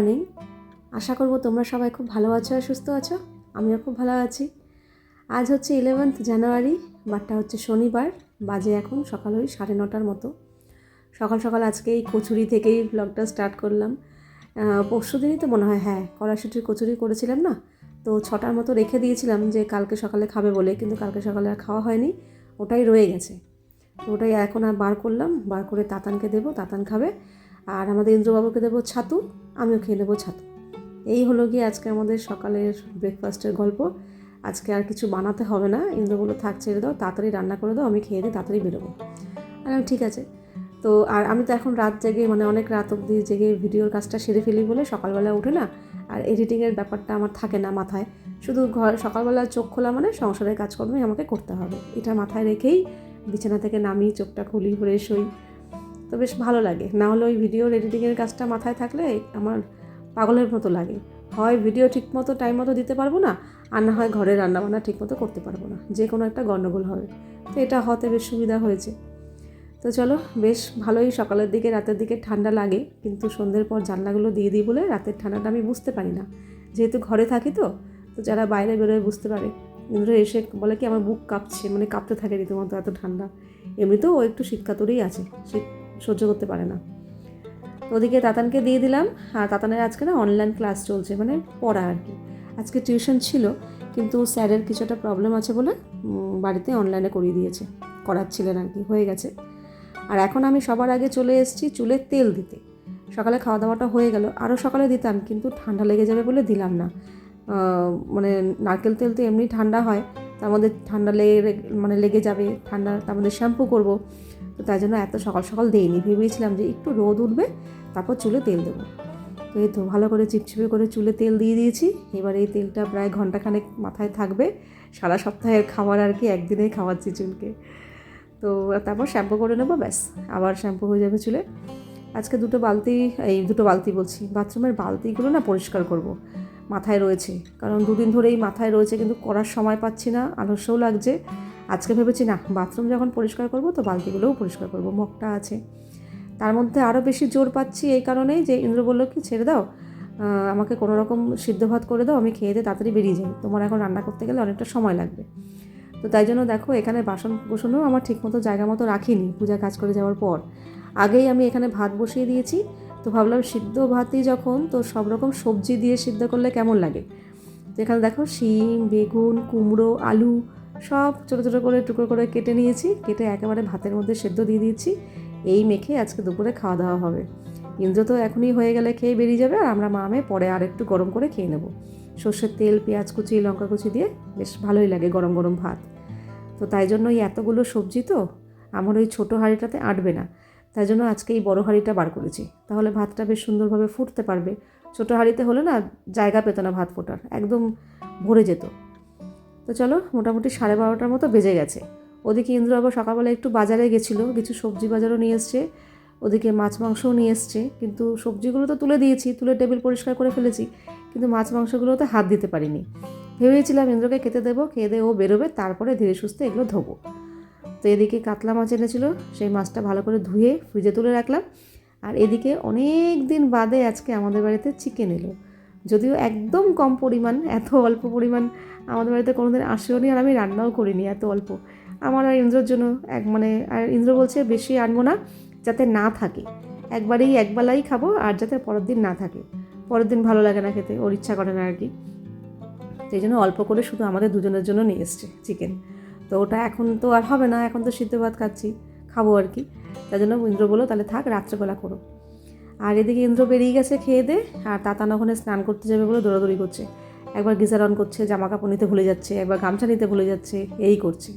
Morning আশা করব তোমরা সবাই খুব ভালো আছো আর সুস্থ আছো। আমিও খুব ভালো আছি। আজ হচ্ছে ইলেভেন্থ জানুয়ারি বারটা হচ্ছে শনিবার, বাজে এখন সকাল ওই সাড়ে নটার মতো। সকাল সকাল আজকে এই কচুরি থেকেই ব্লগটা স্টার্ট করলাম। পরশু দিনই তো মনে হয় হ্যাঁ কড়াশুটির কচুরি করেছিলাম না? তো ছটার মতো রেখে দিয়েছিলাম যে কালকে সকালে খাবে বলে, কিন্তু কালকে সকালে আর খাওয়া হয়নি। ওটাই রয়ে গেছে। তো ওটাই এখন আর বার করলাম। বার করে তাতানকে দেবো, তাতান খাবে। আর আমাদের ইন্দ্রবাবুকে দেবো ছাতু, আমিও খেয়ে নেব ছাতু। এই হলো গিয়ে আজকে আমাদের সকালের ব্রেকফাস্টের গল্প। আজকে আর কিছু বানাতে হবে না ইন্দ্রগুলো থাক, ছেড়ে দাও, তাড়াতাড়ি রান্না করে দাও, আমি খেয়ে দিই তাড়াতাড়ি বেরোবো। আর আমি ঠিক আছে। তো, আর আমি তো এখন রাত জেগে মানে অনেক রাত অবধি জেগে ভিডিওর কাজটা সেরে ফেলি বলে সকালবেলা উঠে না, আর এডিটিংয়ের ব্যাপারটা আমার থাকে না মাথায়। শুধু ঘর, সকালবেলা চোখ খোলা মানে সংসারের কাজকর্মই আমাকে করতে হবে। এটা মাথায় রেখেই বিছানা থেকে নামি চোখটা খুলি, ফ্রেশ হই। তো বেশ ভালো লাগে। না হলে ওই ভিডিওর এডিটিংয়ের কাজটা মাথায় থাকলে আমার পাগলের মতো লাগে। হয় ভিডিও ঠিক মতো টাইম মতো দিতে পারব না, আর না হয় ঘরে রান্নাবান্না ঠিক মতো করতে পারব না। যে কোনো একটা গণ্ডগোল হবে। তো এটা হতে বেশ সুবিধা হয়েছে। তো চলো, বেশ ভালোই সকালের দিকে, রাতের দিকে ঠান্ডা লাগে। কিন্তু সন্ধ্যের পর জানলাগুলো দিয়ে দিই বলে রাতের ঠান্ডাটা আমি বুঝতে পারি না। যেহেতু ঘরে থাকি তো তো যারা বাইরে বেরোয় বুঝতে পারে। ইন্দ্র এসে বলে কি, আমার বুক কাঁপছে মানে কাঁপতে থাকে রীতিমতো এত ঠান্ডা। এমনিতেও ও একটু শীতকাতরেই আছে। শীত সহ্য করতে পারে না। ওদিকে তাতানকে দিয়ে দিলাম। আর তাতানের আজকে না অনলাইন ক্লাস চলছে মানে পড়া আর কি। আজকে টিউশন ছিল, কিন্তু স্যারের কিছু একটা প্রবলেম আছে বলে বাড়িতে অনলাইনে করিয়ে দিয়েছে। করাচ্ছিলেন আর কি, হয়ে গেছে। আর এখন আমি সবার আগে চলে এসেছি চুলে তেল দিতে। সকালে খাওয়া দাওয়াটা হয়ে গেল। আরও সকালে দিতাম, কিন্তু ঠান্ডা লেগে যাবে বলে দিলাম না। মানে নারকেল তেল তো এমনি ঠান্ডা হয়, তার মধ্যে ঠান্ডা লেগে মানে লেগে যাবে। ঠান্ডা, তার মধ্যে শ্যাম্পু করব। তো তাই জন্য এত সকাল সকাল দিইনি। ভেবেছিলাম যে একটু রোদ উঠবে, তারপর চুলে তেল দেবো। তো এই তো ভালো করে চিপচিপে করে চুলে তেল দিয়ে দিয়েছি। এবার এই তেলটা প্রায় ঘন্টাখানেক মাথায় থাকবে। সারা সপ্তাহের খাবার আর কি একদিনেই খাওয়াচ্ছি চুলকে। তো তারপর শ্যাম্পু করে নেব, ব্যাস, আবার শ্যাম্পু হয়ে যাবে চুলে। আজকে দুটো বালতি, এই দুটো বালতি বলছি, বাথরুমের বালতিগুলো না পরিষ্কার করব। মাথায় রয়েছে, কারণ দুদিন ধরেই মাথায় রয়েছে, কিন্তু করার সময় পাচ্ছি না, আলস্যও লাগছে। আজকে ভেবেছি, না, বাথরুম যখন পরিষ্কার করব, তো বালতিগুলোও পরিষ্কার করব। মগটা আছে। তার মধ্যে আরও বেশি জোর পাচ্ছি এই কারণেই যে ইন্দ্র বলল কি, ছেড়ে দাও আমাকে কোনো রকম সিদ্ধ ভাত করে দাও, আমি খেয়ে দিয়ে তাড়াতাড়ি বেরিয়ে যাই। তোমার এখন রান্না করতে গেলে অনেকটা সময় লাগবে। তো তাই জন্য দেখো, এখানে বাসন কোসনও আমার ঠিকমতো জায়গা মতো রাখিনি পূজা কাজ করে যাওয়ার পর। আগেই আমি এখানে ভাত বসিয়ে দিয়েছি। তো ভাবলাম সিদ্ধ ভাতই যখন, তো সব রকম সবজি দিয়ে সিদ্ধ করলে কেমন লাগে? তো এখানে দেখো, শিম, বেগুন, কুমড়ো, আলু সব ছোটো ছোটো করে, টুকরো করে কেটে নিয়েছি। কেটে একেবারে ভাতের মধ্যে সেদ্ধ দিয়ে দিয়েছি। এই মেখে আজকে দুপুরে খাওয়া দাওয়া হবে। ইন্দ্র তো এখনই হয়ে গেলে খেয়ে বেরিয়ে যাবে আর আমরা মা মেয়ে পরে আর একটু গরম করে খেয়ে নেব। সর্ষের তেল, পেঁয়াজ কুচি, লঙ্কা কুচি দিয়ে বেশ ভালোই লাগে গরম গরম ভাত। তো তাই জন্য এই এতগুলো সবজি তো আমার ওই ছোটো হাঁড়িটাতে আটবে না। তাই জন্য আজকে এই বড়ো হাঁড়িটা বার করেছি। তাহলে ভাতটা বেশ সুন্দরভাবে ফুটতে পারবে। ছোটো হাঁড়িতে হলে না জায়গা পেত না ভাত ফোটার। একদম ভরে যেত। তো চলো, মোটামুটি সাড়ে বারোটার মতো বেজে গেছে। ওদিকে ইন্দ্র আবার সকালবেলা একটু বাজারে গেছিল, কিছু সবজি বাজারও নিয়ে এসছে, ওদিকে মাছ মাংসও নিয়ে এসছে, কিন্তু সবজিগুলো তো তুলে দিয়েছি, তুলে টেবিল পরিষ্কার করে ফেলেছি, কিন্তু মাছ মাংসগুলোতে হাত দিতে পারিনি। ভেবেছিলাম ইন্দ্রকে খেতে দেবো, খেয়ে দিয়ে ও বেরোবে, তারপরে ধীরে সুস্থে এগুলো ধোবো। তো এদিকে কাতলা মাছ এনেছিল, সেই মাছটা ভালো করে ধুয়ে ফ্রিজে তুলে রাখলাম। আর এদিকে অনেক দিন বাদে আজকে আমাদের বাড়িতে চিকেন এলো। যদিও একদম কম পরিমাণ, এত অল্প পরিমাণ আমাদের বাড়িতে কোনোদিন আসেও নি আর আমি রান্নাও করিনি এত অল্প। আমার আর ইন্দ্রর জন্য এক মানে আর ইন্দ্র বলছে বেশি আনব না, যাতে না থাকে। একবারেই একবেলাই খাব আর যাতে পরের দিন না থাকে। পরের দিন ভালো লাগে না খেতে, ওর ইচ্ছা করে না আর কি। সেই জন্য অল্প করে শুধু আমাদের দুজনের জন্য নিয়ে এসছে চিকেন তো ওটা এখন তো আর হবে না, এখন তো সিদ্ধ ভাত খাচ্ছি, খাব আর কি। তাই জন্য ইন্দ্র বলো তাহলে থাক, রাত্রেবেলা করো। আর এদিকে ইন্দ্র বেরিয়ে গেছে খেয়ে দে, আর তাতান ওখানে স্নান করতে যাবে বলে দৌড়াদৌড়ি করছে। একবার গিজার অন করছে জামা কাপড় নিতে ভুলে যাচ্ছে, একবার গামছা নিতে ভুলে যাচ্ছে, এই করছে।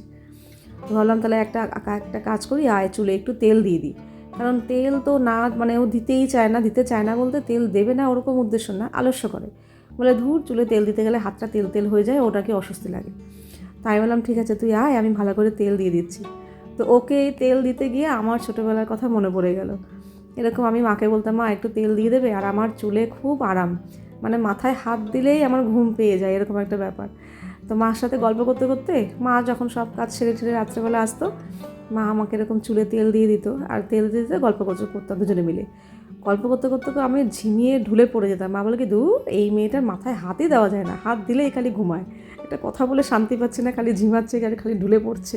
তো ভাবলাম তাহলে একটা একটা কাজ করি, আয় চুলে একটু তেল দিয়ে দিই। কারণ তেল তো না মানে ও দিতেই চায় না, দিতে চায় না বলতে তেল দেবে না ওরকম উদ্দেশ্য না, আলস্য করে। বলে ধূর, চুলে তেল দিতে গেলে হাতটা তেল তেল হয়ে যায়, ওটাকে অস্বস্তি লাগে। তাই বললাম, ঠিক আছে, তুই আয়, আমি ভালো করে তেল দিয়ে দিচ্ছি। তো ওকে তেল দিতে গিয়ে আমার ছোটোবেলার কথা মনে পড়ে গেল। এরকম আমি মাকে বলতাম, মা, একটু তেল দিয়ে দেবে, আর আমার চুলে খুব আরাম। মানে মাথায় হাত দিলেই আমার ঘুম পেয়ে যায়, এরকম একটা ব্যাপার। তো মার সাথে গল্প করতে করতে মা যখন সব কাজ ছেড়ে ছেড়ে রাত্রেবেলা আসতো, মা আমাকে এরকম চুলে তেল দিয়ে দিত আর তেল দিয়ে দিতে গল্প করতে করতাম দুজনে মিলে। গল্প করতে করতে তো আমি ঝিমিয়ে ঢুলে পড়ে যেতাম। মা বলে, কি দু এই মেয়েটার মাথায় হাতই দেওয়া যায় না, হাত দিলেই খালি ঘুমায়। একটা কথা বলে শান্তি পাচ্ছে না, খালি ঝিমাচ্ছে খালি ঢুলে পড়ছে।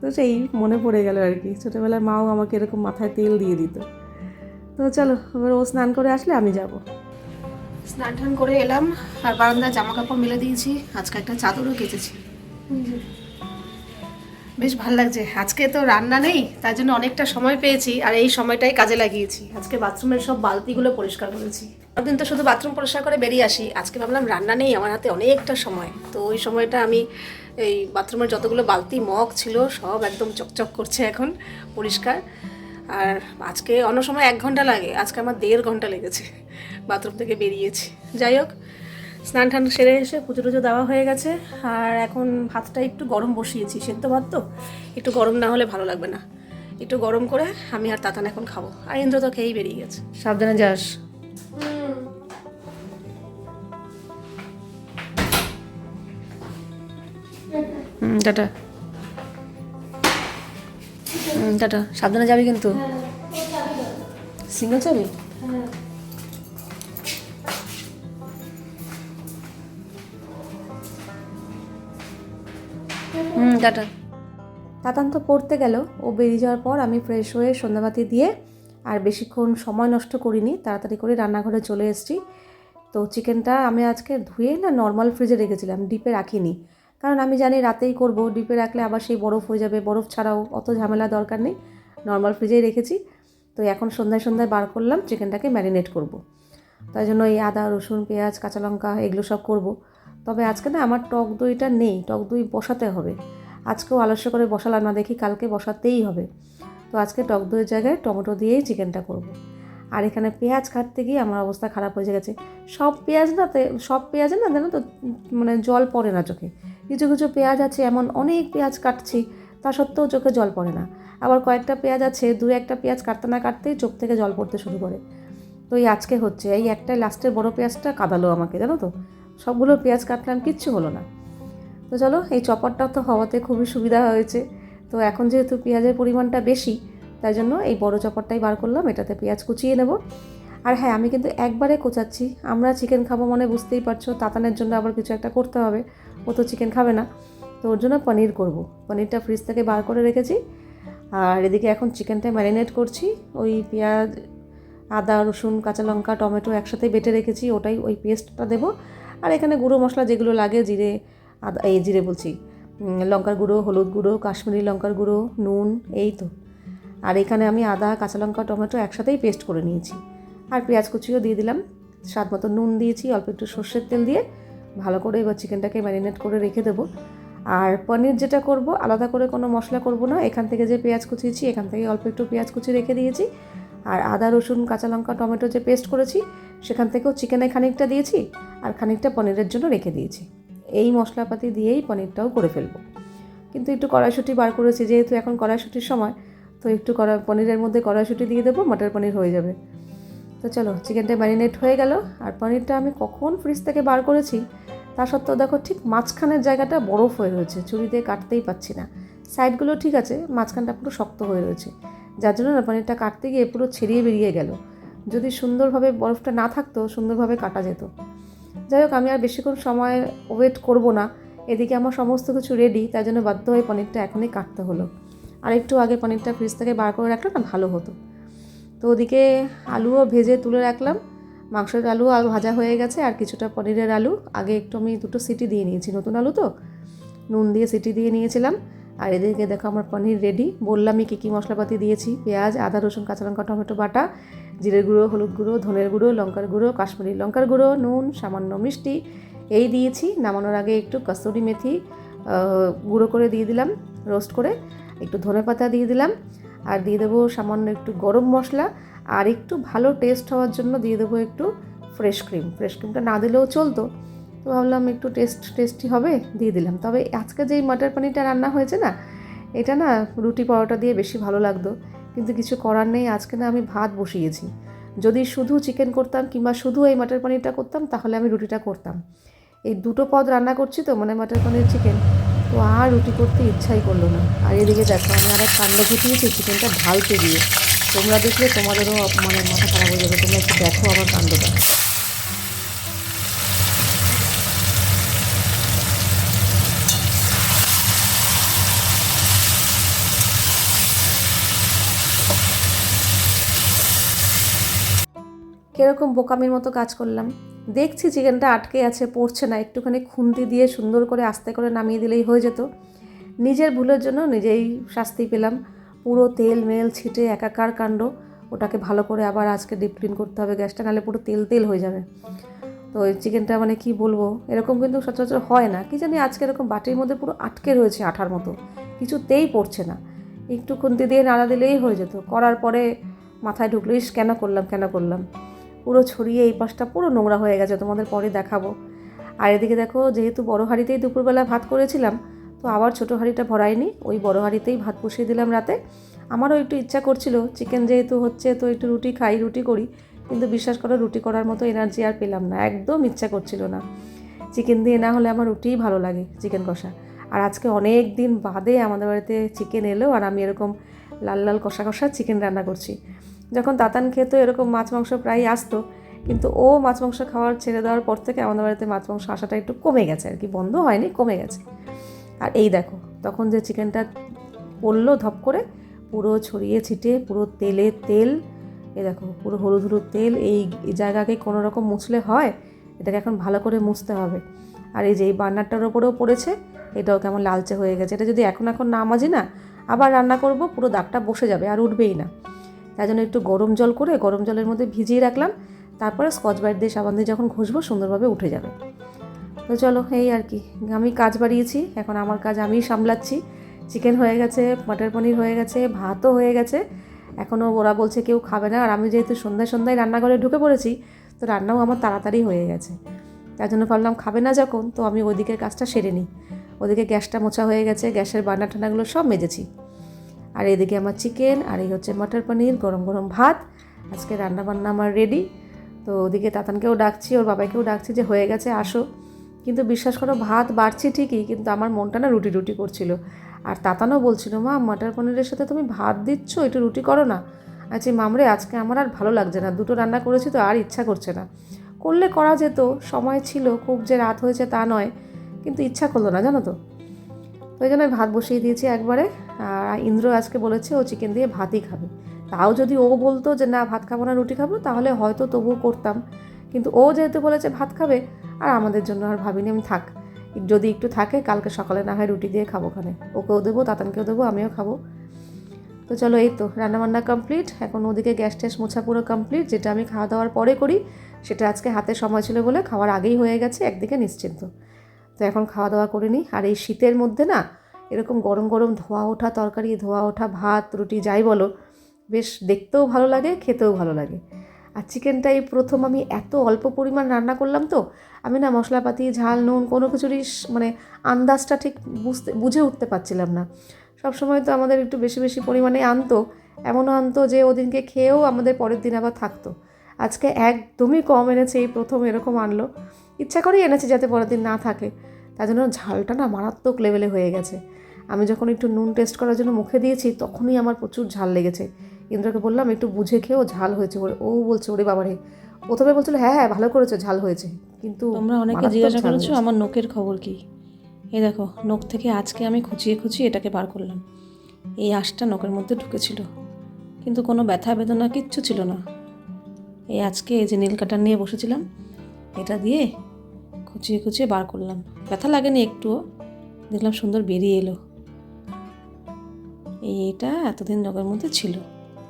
তো সেই মনে পড়ে গেল আর কি। ছোটোবেলায় মাও আমাকে এরকম মাথায় তেল দিয়ে দিত। তো চলো, এবার ও স্নান করে আসলে আমি যাব। স্নান টান করে এলাম আর বারান্দায় জামা কাপড় মেলে দিয়েছি আজকে একটা চাদরও কেচেছি। বেশ ভালো লাগছে। আজকে তো রান্না নেই তার জন্য অনেকটা সময় পেয়েছি আর এই সময়টাই কাজে লাগিয়েছি। আজকে বাথরুমের সব বালতিগুলো পরিষ্কার করেছি। দিন তো শুধু বাথরুম পরিষ্কার করে বেরিয়ে আসি আজকে ভাবলাম রান্না নেই আমার হাতে অনেকটা সময়। তো ওই সময়টা আমি এই বাথরুমের যতগুলো বালতি মগ ছিল সব একদম চকচক করছে এখন পরিষ্কার। আর আজকে অন্য সময় এক ঘণ্টা লাগে আজকে আমার দেড় ঘণ্টা লেগেছে বাথরুম থেকে বেরিয়েছি। যাই হোক স্নান টান সেরে এসে পুজো টুজো দেওয়া হয়ে গেছে আর এখন ভাতটা একটু গরম বসিয়েছি সেদ্ধ ভাত তো? একটু গরম না হলে ভালো লাগবে না। একটু গরম করে আমি আর তাতান এখন খাব আর ইন্দ্র তো খেয়েই বেরিয়ে গেছে। সাবধানে যাস। হুম। টাটা। হুম, টাটা। সাবধানে যাবি কিন্তু। সিঙ্গেল যাবি হুম, টাটা। তাতান তো পড়তে গেল। ও বেরিয়ে যাওয়ার পর আমি ফ্রেশ হয়ে সন্ধ্যাবাতি দিয়ে আর বেশিক্ষণ সময় নষ্ট করিনি, তাড়াতাড়ি করে রান্নাঘরে চলে এসেছি। তো চিকেনটা আমি আজকে ধুয়ে না নর্মাল ফ্রিজে রেখেছিলাম ডিপে রাখিনি। কারণ আমি জানি রাতেই করব, ডিপে রাখলে আবার সেই বরফ হয়ে যাবে বরফ ছাড়াও অত ঝামেলা দরকার নেই নর্মাল ফ্রিজেই রেখেছি তো এখন সন্ধ্যায় সন্ধ্যায় বার করলাম চিকেনটাকে ম্যারিনেট করব। তাই জন্য এই আদা, রসুন, পেঁয়াজ, কাঁচা লঙ্কা এগুলো সব করব। তবে আজকে না আমার টক দইটা নেই, টক দই বসাতে হবে আজকেও আলস্য করে বসালাম না, দেখি কালকে বসাতেই হবে তো আজকে টক দইয়ের জায়গায় টমেটো দিয়েই চিকেনটা করব। আর এখানে পেঁয়াজ কাটতে গিয়ে আমার অবস্থা খারাপ হয়ে গেছে। সব পেঁয়াজ না সব পেঁয়াজে না জানো তো মানে জল পড়ে না চোখে। কিছু কিছু পেঁয়াজ আছে, এমন অনেক পেঁয়াজ কাটছি, তা সত্ত্বেও চোখে জল পড়ে না। আবার কয়েকটা পেঁয়াজ আছে, দু একটা পেঁয়াজ কাটতে না কাটতেই চোখ থেকে জল পড়তে শুরু করে। তো এই আজকে হচ্ছে, এই একটাই লাস্টের বড় পেঁয়াজটা কাদালো আমাকে, জানো তো? সবগুলো পেঁয়াজ কাটলাম, কিচ্ছু হলো না। তো চলো, এই চপারটা তো হওয়াতে খুবই সুবিধা হয়েছে। তো এখন যেহেতু পেঁয়াজের পরিমাণটা বেশি তাই জন্য এই বড় চপারটাই বার করলাম, এটাতে পেঁয়াজ কুচিয়ে নেব। আর হ্যাঁ আমি কিন্তু একবারে কোচাচ্ছি। আমরা চিকেন খাব মনে বুঝতেই পারছ, তাতানের জন্য আবার কিছু একটা করতে হবে। ও তো চিকেন খাবে না। তো ওর জন্য পনির করব। পনিরটা ফ্রিজ থেকে বার করে রেখেছি। আর এদিকে এখন চিকেনটা ম্যারিনেট করছি। ওই পেঁয়াজ, আদা, রসুন, কাঁচা লঙ্কা, টমেটো একসাথে বেটে রেখেছি, ওটাই ওই পেস্টটা দেবো। আর এখানে গুঁড়ো মশলা যেগুলো লাগে, জিরে, আদা, এই জিরে বলছি লঙ্কার গুঁড়ো, হলুদ গুঁড়ো, কাশ্মীরি লঙ্কার গুঁড়ো, নুন, এই তো। আর এখানে আমি আদা, কাঁচা লঙ্কা, টমেটো একসাথেই পেস্ট করে নিয়েছি। আর পেঁয়াজ কুচিও দিয়ে দিলাম। স্বাদ মতো নুন দিয়েছি, অল্প একটু সর্ষের তেল দিয়ে। ভালো করে এবার চিকেনটাকে ম্যারিনেট করে রেখে দেবো। আর পনির যেটা করব, আলাদা করে কোনো মশলা করব না। এখান থেকে যে পেঁয়াজ কুচিয়েছি, এখান থেকে অল্প একটু পেঁয়াজ কুচি রেখে দিয়েছি। আর আদা, রসুন, কাঁচা লঙ্কা, টমেটো যে পেস্ট করেছি, সেখান থেকেও চিকেনে খানিকটা দিয়েছি আর খানিকটা পনিরের জন্য রেখে দিয়েছি। এই মশলাপাতি দিয়েই পনিরটাও করে ফেলব। কিন্তু একটু কড়াইশুঁটি বার করেছি, যেহেতু এখন কড়াইশুঁটির সময় তো একটু কড়া পনিরের মধ্যে কড়াইশুঁটি দিয়ে দেবো, মটর পনির হয়ে যাবে। তো চলো চিকেনটা ম্যারিনেট হয়ে গেল। আর পনিরটা আমি কখন ফ্রিজ থেকে বার করেছি, তা সত্ত্বেও দেখো ঠিক মাঝখানের জায়গাটা বরফ হয়ে রয়েছে, ছুরি দিয়ে কাটতেই পাচ্ছি না। সাইডগুলো ঠিক আছে, মাঝখানটা পুরো শক্ত হয়ে রয়েছে। যার জন্য না পনিরটা কাটতে গিয়ে পুরো ছেড়িয়ে বেরিয়ে গেল। যদি সুন্দরভাবে বরফটা না থাকতো, সুন্দরভাবে কাটা যেত। যাই হোক, আমি আর বেশিক্ষণ সময় ওয়েট করব না। এদিকে আমার সমস্ত কিছু রেডি তাই জন্য বাধ্য হয়ে পনিরটা এখনই কাটতে হলো। আর একটু আগে পনিরটা ফ্রিজ থেকে বার করে রাখলে না ভালো হতো। তো ওদিকে আলুও ভেজে তুলে রাখলাম। মাংসের আলু আলু ভাজা হয়ে গেছে আর কিছুটা পনিরের আলু। আগে একটু আমি দুটো সিটি দিয়ে নিয়েছি, নতুন আলু তো। নুন দিয়ে সিটি দিয়ে নিয়েছিলাম। আর এদিকে দেখো আমার পনির রেডি বললামই কী কী মশলাপাতি দিয়েছি। পেঁয়াজ, আদা, রসুন, কাঁচা লঙ্কা, টমেটো বাটা, জিরের গুঁড়ো, হলুদ গুঁড়ো, ধনের গুঁড়ো, লঙ্কার গুঁড়ো কাশ্মীরি লঙ্কার গুঁড়ো, নুন, সামান্য মিষ্টি। এই দিয়েছি। নামানোর আগে একটু কস্তুরি মেথি গুঁড়ো করে দিয়ে দিলাম, রোস্ট করে। একটু ধনে পাতা দিয়ে দিলাম। আর দিয়ে দেবো সামান্য একটু গরম মশলা। আর একটু ভালো টেস্ট হওয়ার জন্য দিয়ে দেবো একটু ফ্রেশ ক্রিম ফ্রেশ ক্রিমটা না দিলেও চলতো। তো ভাবলাম একটু টেস্ট টেস্টি হবে, দিয়ে দিলাম। তবে আজকে যেই মাটার পানিরটা রান্না হয়েছে না, এটা না রুটি পরোটা দিয়ে বেশি ভালো লাগতো। কিন্তু কিছু করার নেই, আজকে না আমি ভাত বসিয়েছি। যদি শুধু চিকেন করতাম কিংবা শুধু এই মাটার পানিরটা করতাম, তাহলে আমি রুটিটা করতাম। এই দুটো পদ রান্না করছি তো মানে মাটার পানির চিকেন তো আর রুটি করতে ইচ্ছাই করল না। আর এদিকে দেখো, আমি আর এক কাণ্ড ঘটিয়েছি চিকেনটা ঢালতে গিয়ে। তোমরা দেখলে তোমাদেরও মানে মাথা খারাপ হয়ে যাবে, তোমরা একটু দেখো আমার কাণ্ডটা। কীরকম বোকামির মতো কাজ করলাম। দেখছি চিকেনটা আটকে আছে, পড়ছে না। একটুখানি খুন্তি দিয়ে সুন্দর করে আস্তে করে নামিয়ে দিলেই হয়ে যেত। নিজের ভুলের জন্য নিজেই শাস্তি পেলাম। পুরো তেল মেল ছিটে একাকার কাণ্ড। ওটাকে ভালো করে আবার আজকে ডিপ ক্লিন করতে হবে। গ্যাসটা নাহলে পুরো তেল তেল হয়ে যাবে। তো ওই চিকেনটা মানে কি বলব? এরকম কিন্তু সচরাচর হয় না। কি জানি আজকে এরকম বাটির মধ্যে পুরো আটকে রয়েছে আঠার মতো। কিছুতেই পড়ছে না। একটু খুন্তি দিয়ে নাড়া দিলেই হয়ে যেত। করার পরে মাথায় ঢুকলো, ইস, কেন করলাম কেন করলাম? পুরো ছড়িয়ে এই পাশটা পুরো নোংরা হয়ে গেছে, তোমাদের পরে দেখাবো। আর এদিকে দেখো, যেহেতু বড় হাঁড়িতেই দুপুরবেলা ভাত করেছিলাম, তো আবার ছোটো হাঁড়িটা ভরাইনি, ওই বড় হাঁড়িতেই ভাত বসিয়ে দিলাম রাতে। আমারও একটু ইচ্ছা করছিল, চিকেন যেহেতু হচ্ছে, তো একটু রুটি খাই, রুটি করি, কিন্তু বিশ্বাস করো, রুটি করার মতো এনার্জি আর পেলাম না, একদম ইচ্ছা করছিল না। চিকেন দিয়ে না হলে আমার রুটিই ভালো লাগে, চিকেন কষা। আর আজকে অনেক দিন বাদে আমাদের বাড়িতে চিকেন এলো, আর আমি এরকম লাল লাল কষা কষা চিকেন রান্না করছি। যখন তাতান খেত এরকম মাছ মাংস প্রায় আসতো, কিন্তু ও মাছ মাংস খাওয়ার ছেড়ে দেওয়ার পর থেকে আমাদের বাড়িতে মাছ মাংস আসাটা একটু কমে গেছে আর কি, বন্ধ হয়নি, কমে গেছে। আর এই দেখো, তখন যে চিকেনটা পড়ল ধপ করে, পুরো ছড়িয়ে ছিটিয়ে, পুরো তেলে তেল এ দেখো, পুরো হলুদ হলুদ তেল, এই এই জায়গাকে কোনো রকম মুছলে হয়, এটাকে এখন ভালো করে মুছতে হবে। আর এই যে এই বার্নারটার ওপরেও পড়েছে, এটাও কেমন লালচে হয়ে গেছে, এটা যদি এখন এখন না মাজি না, আবার রান্না করব, পুরো দাগটা বসে যাবে, আর উঠবেই না। তাই জন্য একটু গরম জল করে গরম জলের মধ্যে ভিজিয়ে রাখলাম। তারপরে স্কচ ব্রাইট দিয়ে সাবান দিয়ে যখন ঘষবো সুন্দরভাবে উঠে যাবে। তো চলো, এই আর কি। আমি কাজ বাড়িয়েছি, এখন আমার কাজ আমিই সামলাচ্ছি। চিকেন হয়ে গেছে, মাটার পনির হয়ে গেছে, ভাতও হয়ে গেছে। এখনও ওরা বলছে কেউ খাবে না। আর আমি যেহেতু সন্ধ্যায় সন্ধ্যায় রান্নাঘরে ঢুকে পড়েছি, তো রান্নাও আমার তাড়াতাড়ি হয়ে গেছে। তার জন্য ভাবলাম খাবে না যখন, তো আমি ওই দিকের কাজটা সেরে নিই। ওদিকে গ্যাসটা মোছা হয়ে গেছে, গ্যাসের বান্না টান্নাগুলো সব মেজেছি। আর এদিকে আমার চিকেন আর এই হচ্ছে মটর পনির, গরম গরম ভাত। আজকে রান্না বান্না আমার রেডি তো ওদিকে তাতানকেও ডাকছি, ওর বাবাকেও ডাকছি যে হয়ে গেছে, আসো। কিন্তু বিশ্বাস করো, ভাত বাড়ছি ঠিকই, কিন্তু আমার মনটা না রুটি রুটি করছিল। আর তাতানও বলছিল, মা, মটর পনিরের সাথে তুমি ভাত দিচ্ছ, একটু রুটি করো না। আচ্ছা মামরে, আজকে আমার আর ভালো লাগছে না। দুটো রান্না করেছি তো আর ইচ্ছা করছে না। করলে করা যেত, সময় ছিল, খুব যে রাত হয়েছে তা নয়, কিন্তু ইচ্ছা করল না, জানো তো। ওই জন্য আমি ভাত বসিয়ে দিয়েছি একবারে। আর ইন্দ্র আজকে বলেছে ও চিকেন দিয়ে ভাতই খাবে। তাও যদি ও বলতো যে না, ভাত খাব না, রুটি খাব, তাহলে হয়তো তবুও করতাম। কিন্তু ও যেহেতু বলেছে ভাত খাবে, আর আমাদের জন্য আর ভাবিনি, আমি থাক। যদি একটু থাকে, কালকে সকালে না হয় রুটি দিয়ে খাব ওখানে। ওকেও দেবো, তাতানকেও দেবো, আমিও খাব। তো চলো এই তো, রান্নাবান্না কমপ্লিট এখন ওদিকে গ্যাস ট্যাস মোছা পুরো কমপ্লিট যেটা আমি খাওয়া দাওয়ার পরে করি, সেটা আজকে হাতে সময় ছিল বলে খাওয়ার আগেই হয়ে গেছে, একদিকে নিশ্চিন্ত। তো এখন খাওয়া দাওয়া করে নিই। আর এই শীতের মধ্যে না, এরকম গরম গরম ধোয়া ওঠা, তরকারি, ধোয়া ওঠা, ভাত, রুটি, যাই বলো, বেশ দেখতেও ভালো লাগে, খেতেও ভালো লাগে। আর চিকেনটা এই প্রথম আমি এত অল্প পরিমাণ রান্না করলাম তো, আমি না মশলাপাতি, ঝাল, নুন কোনো কিছুরই মানে আন্দাজটা ঠিক বুঝতে, বুঝে উঠতে পারছিলাম না। সব সময় তো আমাদের একটু বেশি বেশি পরিমাণে আনতো, এমনও আনতো যে ওদিনকে খেয়েও আমাদের পরের দিন আবার থাকতো। আজকে একদমই কম এনেছে, এই প্রথম এরকম আনলো। ইচ্ছা করেই এনেছে যাতে পরের দিন না থাকে। তার জন্য ঝালটা না মারাত্মক লেভেলে হয়ে গেছে। আমি যখন একটু নুন টেস্ট করার জন্য মুখে দিয়েছি তখনই আমার প্রচুর ঝাল লেগেছে। ইন্দ্রকে বললাম একটু বুঝে খেয়েও ঝাল হয়েছে ওরে ও বলছে ওরে বাবারে। প্রথমে বলছিল হ্যাঁ হ্যাঁ ভালো করেছ ঝাল হয়েছে। কিন্তু তোমরা অনেকে জিজ্ঞাসা করেছ আমার নোকের খবর কি? এই দেখো নোক থেকে আজকে আমি খুঁচিয়ে খুঁচিয়ে এটাকে বার করলাম। এই আঁশটা নোকের মধ্যে ঢুকেছিল। কিন্তু কোনো ব্যথা বেদনা কিচ্ছু ছিল না। এই আজকে এই যে নীল কাটার নিয়ে বসেছিলাম এটা দিয়ে খুঁচিয়ে খুঁচিয়ে বার করলাম। ব্যথা লাগেনি একটুও। দেখলাম সুন্দর বেরিয়ে এলো। এই এটা এতদিন নখের মধ্যে ছিল।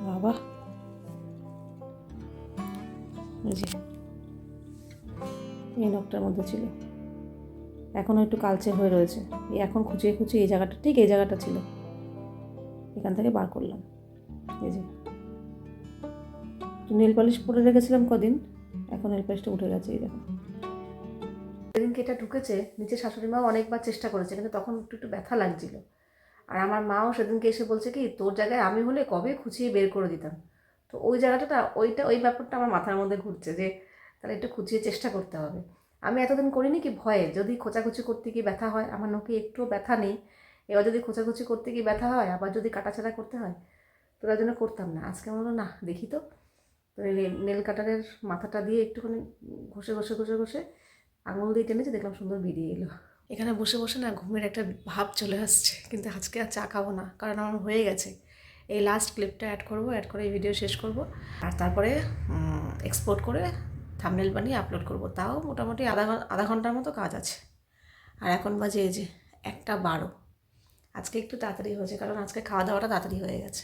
বাবা। এই নখটার মধ্যে ছিল। এখনও একটু কালচে হয়ে রয়েছে। এই এখন খুঁচিয়ে খুঁচিয়ে এই জায়গাটা, ঠিক এই জায়গাটা ছিল। এখান থেকে বার করলাম। এই যে। নেল পালিশ পরে রেখেছিলাম কদিন। এখন নেল পালিশটা উঠে গেছে, এই দেখো। যেদিনকে এটা ঢুকেছে, নিচে শাশুড়ি মাও অনেকবার চেষ্টা করেছে, কিন্তু তখন একটু একটু ব্যথা লাগছিল। আর আমার মাও সেদিনকে এসে বলছে কি, তোর জায়গায় আমি হলে কবে খুঁচিয়ে বের করে দিতাম? তো ওই জায়গাটা ওইটা, ওই ব্যাপারটা আমার মাথার মধ্যে ঘুরছে যে, তাহলে একটু খুঁচিয়ে চেষ্টা করতে হবে। আমি এতদিন করিনি কি, ভয়ে, যদি খোঁচাখুচি করতে গিয়ে ব্যথা হয়, আমার নোকে একটুও ব্যথা নেই। এবার যদি খোঁচাখুচি করতে গিয়ে ব্যথা হয়, আবার যদি কাটাছাড়া করতে হয় তো তার জন্য করতাম না। আজকে আমার না, দেখি তো। তো নেল কাটারের মাথাটা দিয়ে একটুখানি ঘষে ঘষে ঘষে ঘষে আঙুল দিয়ে টেনেছে, দেখলাম সুন্দর বেরিয়ে এলো। এখানে বসে বসে না ঘুমের একটা ভাব চলে আসছে, কিন্তু আজকে আর চা খাব না, কারণ আমার হয়ে গেছে। এই লাস্ট ক্লিপটা অ্যাড করব অ্যাড করে এই ভিডিও শেষ করব। আর তারপরে এক্সপোর্ট করে থামনেল বানিয়ে আপলোড করব। তাও মোটামুটি আধা আধা ঘণ্টার মতো কাজ আছে। আর এখন বাজে এই যে একটা বারো। আজকে একটু তাড়াতাড়ি হয়েছে, কারণ আজকে খাওয়া দাওয়াটা তাড়াতাড়ি হয়ে গেছে।